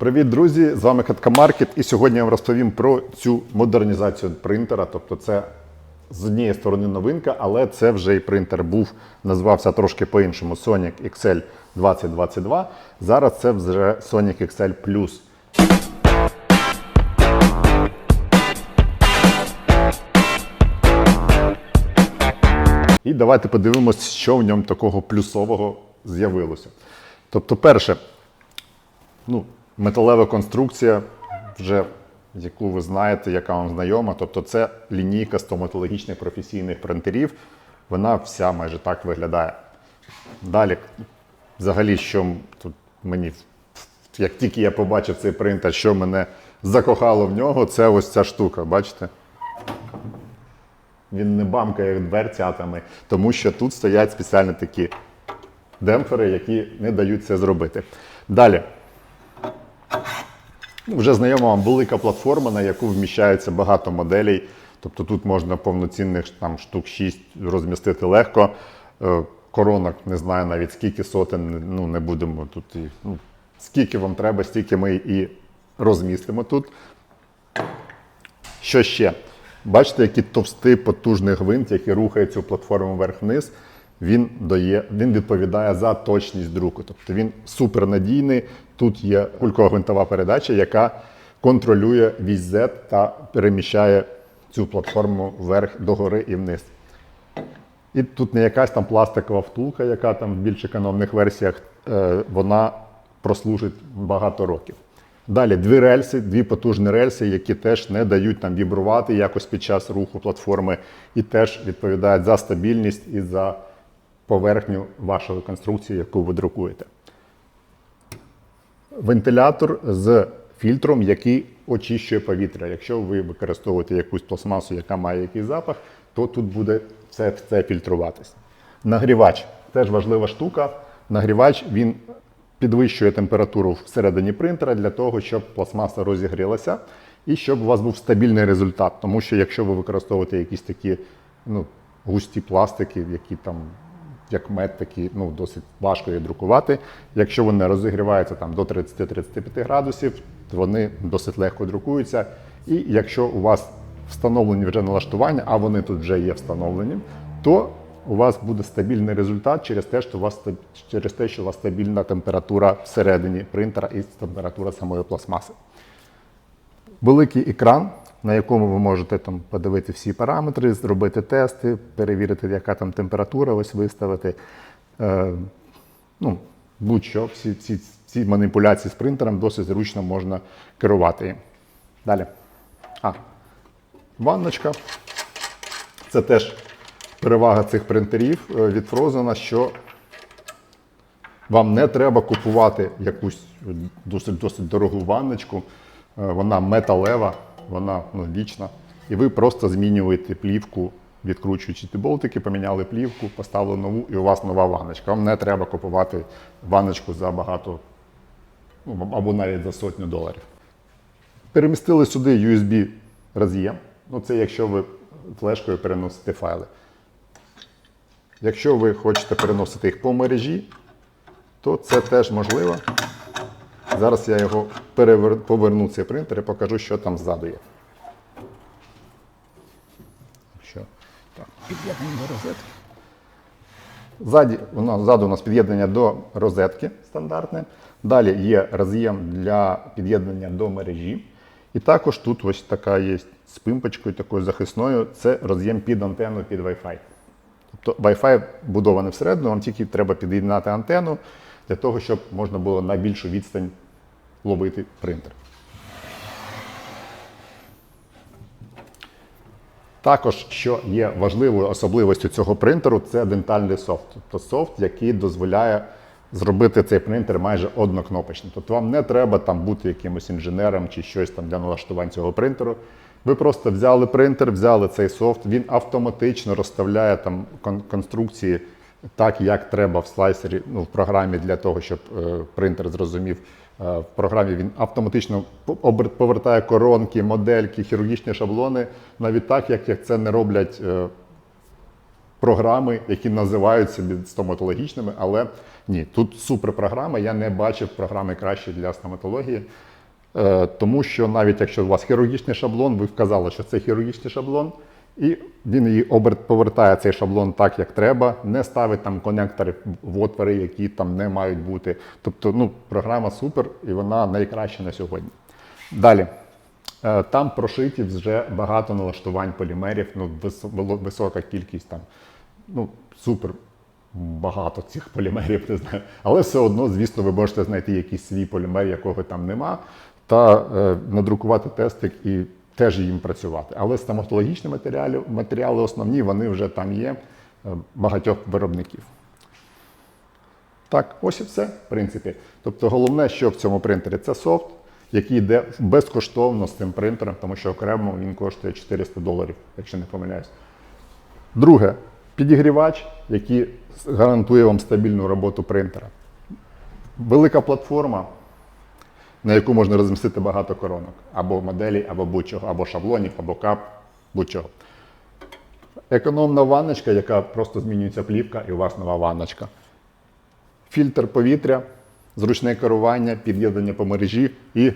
Привіт, друзі! З вами Каткамаркет, і сьогодні я вам розповім про цю модернізацію принтера. Тобто, це з однієї сторони новинка, але це вже і принтер був, назвався трошки по-іншому Sonic XL 2022. Зараз це вже Sonic XL Plus. І давайте подивимось, що в ньому такого плюсового з'явилося. Тобто, перше, ну, металева конструкція, вже яку ви знаєте, яка вам знайома. Тобто, це лінійка стоматологічних професійних принтерів. Вона вся майже так виглядає. Далі, взагалі, що тут мені, як тільки я побачив цей принтер, що мене закохало в нього, це ось ця штука, бачите? Він не бамкає дверцятами, тому що тут стоять спеціальні такі демпфери, які не дають це зробити. Далі. Ну, Вже знайома вам велика платформа, на яку вміщається багато моделей. Тобто тут можна повноцінних там, штук 6 розмістити легко. Е, Коронок не знаю навіть скільки сотень, ну не будемо тут. І, ну, скільки вам треба, стільки ми і розмістимо тут. Що ще? Бачите, який товстий потужний гвинт, який рухає цю платформу вверх-вниз. Він дає, він відповідає за точність друку. Тобто він супернадійний. Тут є кульково-гвинтова передача, яка контролює вісь Z та переміщає цю платформу вверх догори і вниз. І тут не якась там пластикова втулка, яка там в більш економних версіях, е, вона прослужить багато років. Далі дві рельси, дві потужні рельси, які теж не дають там вібрувати якось під час руху платформи, і теж відповідають за стабільність і за поверхню вашої конструкції, яку ви друкуєте. Вентилятор з фільтром, який очищує повітря. Якщо ви використовуєте якусь пластмасу, яка має якийсь запах, то тут буде все це фільтруватись. Нагрівач теж важлива штука. Нагрівач він підвищує температуру всередині принтера для того, щоб пластмаса розігрілася і щоб у вас був стабільний результат. Тому що якщо ви використовуєте якісь такі ну, густі пластики, які там, як мед, такі ну, досить важко їх друкувати. Якщо вони розігріваються там, до 30-35 градусів, то вони досить легко друкуються. І якщо у вас встановлені вже налаштування, а вони тут вже є встановлені, то у вас буде стабільний результат через те, що у вас через те, що у вас стабільна температура всередині принтера і температура самої пластмаси. Великий екран, на якому ви можете там подивити всі параметри, зробити тести, перевірити, яка там температура, ось виставити. Е, ну, будь-що, всі ці, ці маніпуляції з принтером досить зручно можна керувати їм. Далі. А, ванночка. Це теж перевага цих принтерів е, від Frozen, що вам не треба купувати якусь досить досить дорогу ванночку. Е, Вона металева, вона ну, вічна. І ви просто змінюєте плівку, відкручуючи ті болтики, поміняли плівку, поставили нову, і у вас нова ванночка. Вам не треба купувати ванночку за багато, ну, або навіть за сотню доларів. Перемістили сюди USB роз'єм. Ну, це якщо ви флешкою переносите файли. Якщо ви хочете переносити їх по мережі, то це теж можливо. Зараз я його перевер... поверну цей принтер і покажу, що там ззаду є. Що? Так, під'єднання до розетки. Ззаді, воно, ззаду у нас під'єднання до розетки стандартне. Далі є роз'єм для під'єднання до мережі. І також тут ось така є з пимпочкою такою захисною. Це роз'єм під антенну під Wi-Fi. Тобто Wi-Fi будований всередину, вам тільки треба під'єднати антенну для того, щоб можна було на більшу відстань ловити принтер. Також, що є важливою особливістю цього принтеру, це дентальний софт. Тобто софт, який дозволяє зробити цей принтер майже однокнопочним. Тобто вам не треба там бути якимось інженером чи щось там для налаштувань цього принтеру. Ви просто взяли принтер, взяли цей софт, він автоматично розставляє там конструкції так, як треба в слайсері, ну, в програмі для того, щоб е, принтер зрозумів. Е, в програмі він автоматично по- повертає коронки, модельки, хірургічні шаблони, навіть так, як, це не роблять е, програми, які називають собі стоматологічними, але ні, тут суперпрограма. Я не бачив програми кращої для стоматології. Е, Тому що навіть якщо у вас хірургічний шаблон, ви вказали, що це хірургічний шаблон, і він її обер- повертає цей шаблон так, як треба, не ставить там конектори в отвори, які там не мають бути. Тобто, ну, програма супер і вона найкраща на сьогодні. Далі. Е, Там прошиті вже багато налаштувань полімерів, ну, висока кількість там, ну, супер багато цих полімерів, не знаю. Але все одно, звісно, ви можете знайти якийсь свій полімер, якого там нема, та е, надрукувати тестик і теж їм працювати. Але стоматологічні матеріали, матеріали основні, вони вже там є е, багатьох виробників. Так, ось і все, в принципі. Тобто головне, що в цьому принтері, це софт, який йде безкоштовно з цим принтером, тому що окремо він коштує 400 доларів, якщо не помиляюсь. Друге, підігрівач, який гарантує вам стабільну роботу принтера. Велика платформа, на яку можна розмістити багато коронок, або моделі, або будь-чого, або шаблонів, або кап, будь-чого. Економна ванночка, яка просто змінюється плівка, і у вас нова ванночка. Фільтр повітря, зручне керування, під'єднання по мережі і